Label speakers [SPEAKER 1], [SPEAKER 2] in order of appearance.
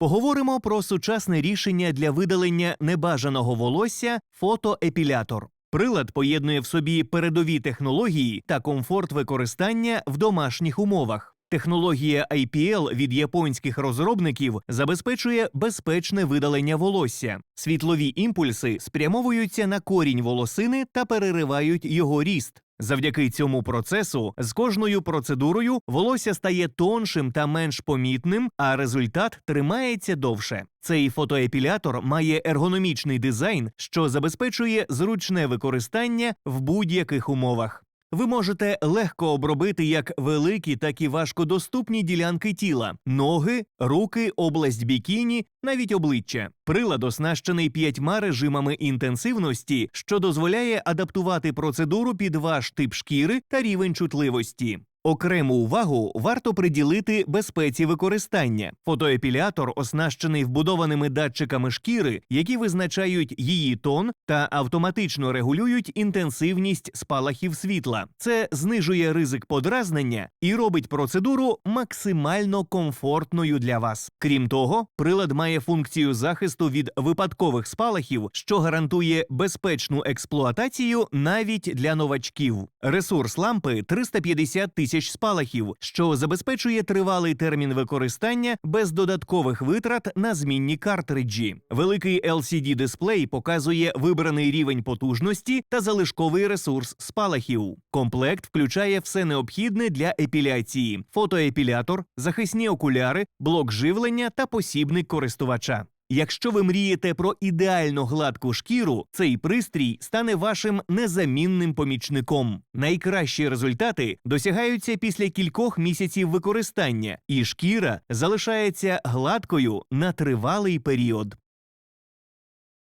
[SPEAKER 1] Поговоримо про сучасне рішення для видалення небажаного волосся фотоепілятор. Прилад поєднує в собі передові технології та комфорт використання в домашніх умовах. Технологія IPL від японських розробників забезпечує безпечне видалення волосся. Світлові імпульси спрямовуються на корінь волосини та переривають його ріст. Завдяки цьому процесу з кожною процедурою волосся стає тоншим та менш помітним, а результат тримається довше. Цей фотоепілятор має ергономічний дизайн, що забезпечує зручне використання в будь-яких умовах. Ви можете легко обробити як великі, так і важкодоступні ділянки тіла: ноги, руки, область бікіні, навіть обличчя. Прилад оснащений п'ятьма режимами інтенсивності, що дозволяє адаптувати процедуру під ваш тип шкіри та рівень чутливості. Окрему увагу варто приділити безпеці використання. Фотоепілятор оснащений вбудованими датчиками шкіри, які визначають її тон та автоматично регулюють інтенсивність спалахів світла. Це знижує ризик подразнення і робить процедуру максимально комфортною для вас. Крім того, прилад має функцію захисту від випадкових спалахів, що гарантує безпечну експлуатацію навіть для новачків. Ресурс лампи 350 тисяч спалахів, що забезпечує тривалий термін використання без додаткових витрат на змінні картриджі. Великий LCD дисплей показує вибраний рівень потужності та залишковий ресурс спалахів. Комплект включає все необхідне для епіляції: фотоепілятор, захисні окуляри, блок живлення та посібник користувача. Якщо ви мрієте про ідеально гладку шкіру, цей пристрій стане вашим незамінним помічником. Найкращі результати досягаються після кількох місяців використання, і шкіра залишається гладкою на тривалий період.